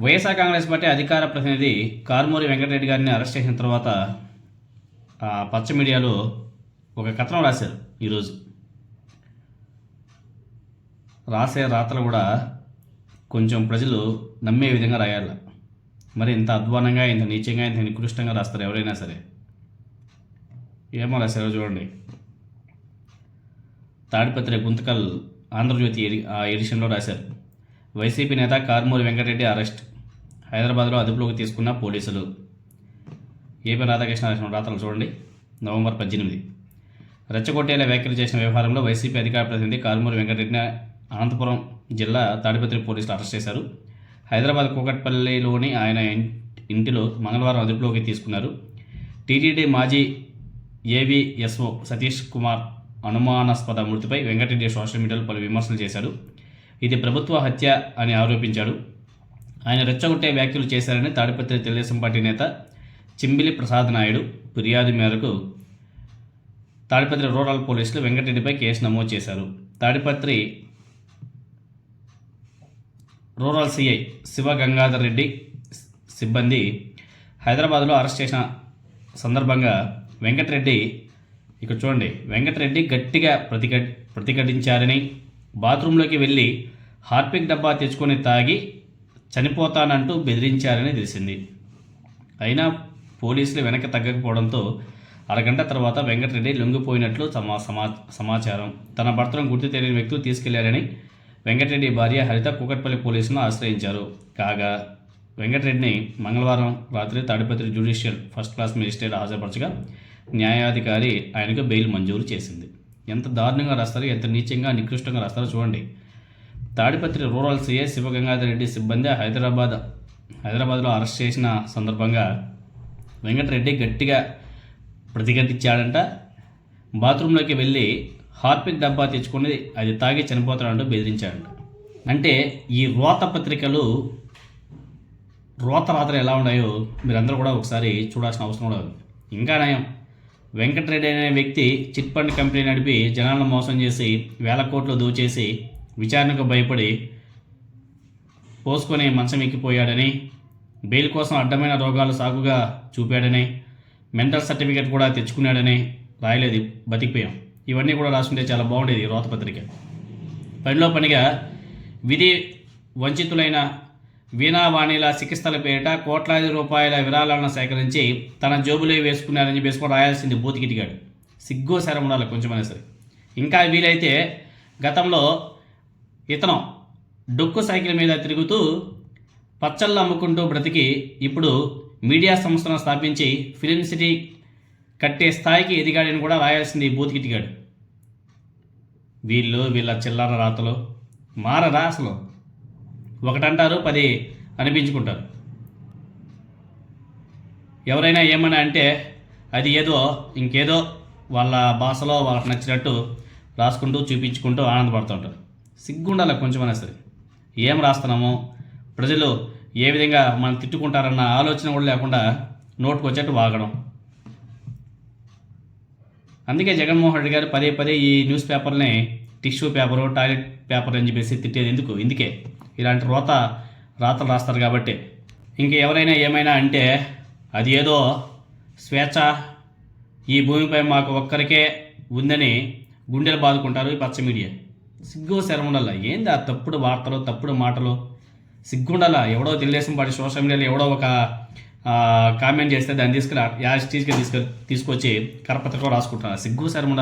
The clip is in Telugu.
వైఎస్ఆర్ కాంగ్రెస్ పార్టీ అధికార ప్రతినిధి కారుమూరి వెంకటరెడ్డి గారిని అరెస్ట్ చేసిన తర్వాత ఆ పచ్చ మీడియాలో ఒక కథనం రాశారు ఈరోజు. రాసే రాతలు కూడా కొంచెం ప్రజలు నమ్మే విధంగా రాయాలి. మరి ఇంత అధ్వానంగా ఇంత నీచంగా ఇంత నికృష్టంగా రాస్తారు ఎవరైనా సరే. ఏమో రాశారో చూడండి. తాడిపత్రి గుంతకల్ ఆంధ్రజ్యోతి ఎడి ఆ ఎడిషన్లో రాశారు. వైసీపీ నేత కార్మూరి వెంకటరెడ్డి అరెస్ట్. హైదరాబాద్లో అదుపులోకి తీసుకున్న పోలీసులు. ఏపీ రాధాకృష్ణ రాసిన రాతలు చూడండి. నవంబర్ పద్దెనిమిది. రెచ్చగొట్టేలా వ్యాఖ్యలు చేసిన వ్యవహారంలో వైసీపీ అధికార ప్రతినిధి కారుమూరి వెంకటరెడ్డిని అనంతపురం జిల్లా తాడిపత్రి పోలీసులు అరెస్ట్ చేశారు. హైదరాబాద్ కూకట్పల్లిలోని ఆయన ఇంటిలో మంగళవారం అదుపులోకి తీసుకున్నారు. టీటీడీ మాజీ ఏవిఎస్ఓ సతీష్ కుమార్ అనుమానాస్పద మృతిపై వెంకటరెడ్డి సోషల్ మీడియాలో పలు విమర్శలు చేశారు. ఇది ప్రభుత్వ హత్య అని ఆరోపించాడు. ఆయన రెచ్చగొట్టే వ్యాఖ్యలు చేశారని తాడిపత్రి తెలుగుదేశం పార్టీ నేత చింబిలి ప్రసాద్ నాయుడు ఫిర్యాదు మేరకు తాడిపత్రి రూరల్ పోలీసులు వెంకటరెడ్డిపై కేసు నమోదు చేశారు. తాడిపత్రి రూరల్ సిఐ శివ గంగాధర్ రెడ్డి సిబ్బంది హైదరాబాద్లో అరెస్ట్ చేసిన సందర్భంగా వెంకటరెడ్డి ఇక్కడ చూడండి వెంకటరెడ్డి గట్టిగా ప్రతిఘ ప్రతిఘటించారని బాత్రూంలోకి వెళ్ళి హార్పిక్ డబ్బా తెచ్చుకొని తాగి చనిపోతానంటూ బెదిరించారని తెలిసింది. అయినా పోలీసులు వెనక తగ్గకపోవడంతో అరగంట తర్వాత వెంకటరెడ్డి లొంగిపోయినట్లు సమా సమా సమాచారం. తన భర్తను గుర్తు తెలియని వ్యక్తులు తీసుకెళ్ళారని వెంకటరెడ్డి భార్య హరిత కూకట్పల్లి పోలీసులను ఆశ్రయించారు. కాగా వెంకటరెడ్డిని మంగళవారం రాత్రి Tadipatri judicial first class magistrate హాజరుపరచగా న్యాయాధికారి ఆయనకు బెయిల్ మంజూరు చేసింది. ఎంత దారుణంగా రాస్తారో ఎంత నీచంగా నికృష్టంగా రాస్తారో చూడండి. తాడిపత్రి రూరల్ సీఏ శివగంగాధర్ రెడ్డి సిబ్బంది హైదరాబాద్ హైదరాబాద్లో అరెస్ట్ చేసిన సందర్భంగా వెంకటరెడ్డి గట్టిగా ప్రతిఘటించాడంట. బాత్రూంలోకి వెళ్ళి హార్పిక్ డబ్బా తెచ్చుకుని అది తాగి చనిపోతాడంటూ బెదిరించాడంట. అంటే ఈ రోత పత్రికలు రోత రాత్రి ఎలా ఉన్నాయో మీరందరూ కూడా ఒకసారి చూడాల్సిన అవసరం కూడా ఉంది. ఇంకా నయం వెంకటరెడ్డి అనే వ్యక్తి చిట్ ఫండ్ కంపెనీ నడిపి జనాలను మోసం చేసి వేల కోట్లు దోచేసి విచారణకు భయపడి పోసుకొని మంచం ఎక్కిపోయాడని బెయిల్ కోసం అడ్డమైన రోగాలు సాగుగా చూపాడని మెంటల్ సర్టిఫికేట్ కూడా తెచ్చుకున్నాడని రాయలేదు బతికిపోయాం ఇవన్నీ కూడా రాసుకుంటే చాలా బాగుండేది ఈ రోత పత్రిక. పనిలో పనిగా విధి వంచితులైన వీణావాణిల చికిత్సల పేరిట కోట్లాది రూపాయల విరాళాలను సేకరించి తన జోబులో వేసుకున్నారని చెప్పేసి కూడా రాయాల్సింది బూతికిటిగాడు. సిగ్గు శరం ఉండాలి కొంచెమైనా సరే. ఇంకా వీలైతే గతంలో ఇతను డొక్కు సైకిల్ మీద తిరుగుతూ పచ్చళ్ళు అమ్ముకుంటూ బ్రతికి ఇప్పుడు మీడియా సంస్థను స్థాపించి ఫిలిం సిటీ కట్టే స్థాయికి ఎదిగాడని కూడా రాయాల్సింది బూతికిటిగాడు. వీళ్ళు వీళ్ళ చిల్లర రాతలు మారరా అసలు? ఒకటంటారు పది అనిపించుకుంటారు. ఎవరైనా ఏమన్నా అంటే అది ఏదో ఇంకేదో వాళ్ళ భాషలో వాళ్ళకి నచ్చినట్టు రాసుకుంటూ చూపించుకుంటూ ఆనందపడుతుంటారు. సిగ్గుండాలి కొంచెమైనా సరే. ఏం రాస్తున్నామో ప్రజలు ఏ విధంగా మనం తిట్టుకుంటారన్న ఆలోచన కూడా లేకుండా నోటుకు వచ్చేట్టు వాగడం. అందుకే జగన్మోహన్ రెడ్డి గారు పదే పదే ఈ న్యూస్ పేపర్ని టిష్యూ పేపరు టాయిలెట్ పేపర్ అని చెప్పేసి తిట్టేది ఎందుకు? ఇందుకే. ఇలాంటి రోత రాతలు రాస్తారు కాబట్టి. ఇంక ఎవరైనా ఏమైనా అంటే అది ఏదో స్వేచ్ఛ. ఈ భూమిపై మాకు ఒక్కరికే ఉందని గుండెలు బాదుకుంటారు ఈ పచ్చ మీడియా. సిగ్గు శరముండాల ఏంది ఆ తప్పుడు వార్తలు తప్పుడు మాటలు? సిగ్గుండాల ఎవడో తెలుగుదేశం పార్టీ సోషల్ మీడియాలో ఎవడో ఒక కామెంట్ చేస్తే దాన్ని తీసుకుని యాజ్ టీజ్గా తీసుకు తీసుకొచ్చి కరపత్రికలో రాసుకుంటున్నారు సిగ్గు శరముండాల